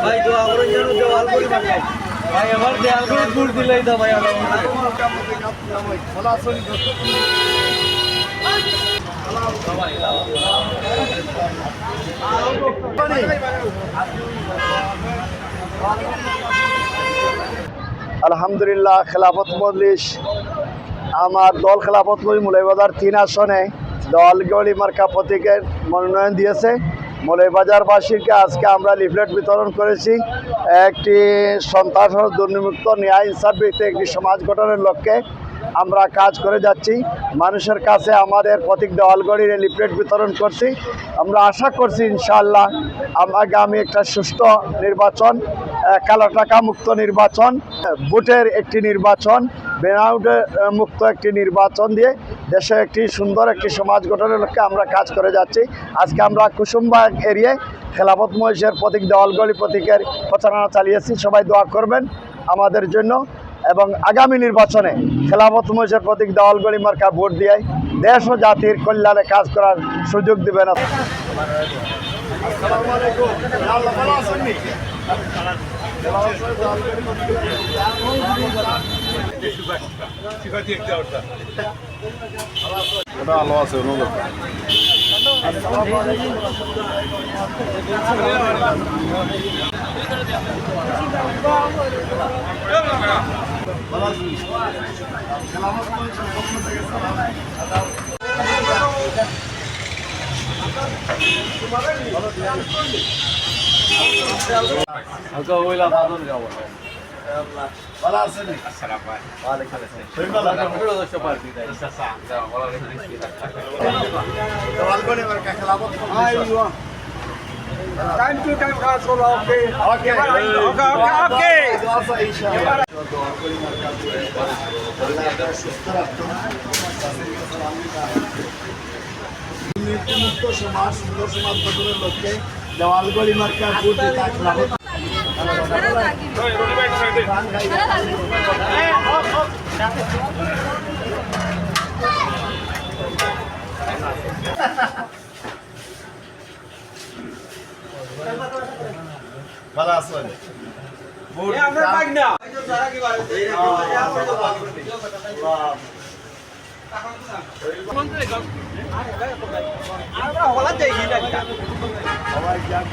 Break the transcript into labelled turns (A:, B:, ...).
A: ভাই দোয়া করেন যেন দেওয়াল করি ভাই ভাই আমার দেওয়াল করে দূর দিলেই তো ভাই আমার
B: আলহামদুলিল্লাহ, খেলাফত মজলিস, আমার দল খেলাফত মজলিস মুলাইবাজার তিন আসনে দল গলি মার্কা প্রতীকের মনোনয়ন দিয়েছে। মৌলবাজারবাসীকে আজকে আমরা লিফলেট বিতরণ করেছি। একটি সন্ত্রাস দুর্নীমুক্ত ন্যায় ইনসাফ ভিত্তিক একটি সমাজ গঠনের লক্ষ্যে আমরা কাজ করে যাচ্ছি। মানুষের কাছে আমাদের প্রতীক দেওয়ালগড়ির লিফলেট বিতরণ করছি। আমরা আশা করছি ইনশাআল্লাহ, আগামী একটা সুষ্ঠু নির্বাচন কালো টাকা মুক্ত নির্বাচন, ভোটের একটি নির্বাচন বেনাউটে মুক্ত একটি নির্বাচন দিয়ে দেশে একটি সুন্দর একটি সমাজ গঠনের লক্ষ্যে আমরা কাজ করে যাচ্ছি। আজকে আমরা কুসুমবাগ এরিয়ে খেলাফত মহিষের প্রতীক দেওয়ালগড়ি প্রতীকের প্রচারণা চালিয়েছি। সবাই দোয়া করবেন আমাদের জন্য এবং আগামী নির্বাচনে খেলাফত মহিষের প্রতীক দেওয়ালগড়ি মার্কা ভোট দিয়ে দেশ ও জাতির কল্যাণে কাজ করার সুযোগ দিবেন।
C: ওটা আলো আছে অন্য
A: হালকা টাইম টু টাইম কাজ করো ওকে
B: ওকে
A: ওকে ওকে
B: মুক্ত সমাজ সুন্দর সমাজ গঠনের লক্ষ্যে দেওয়ালগড়ি মার্কা ভোট দিতে ভালো আছেন
A: আমরা পাই না। আমরা হলা যাই
B: সবাই যাক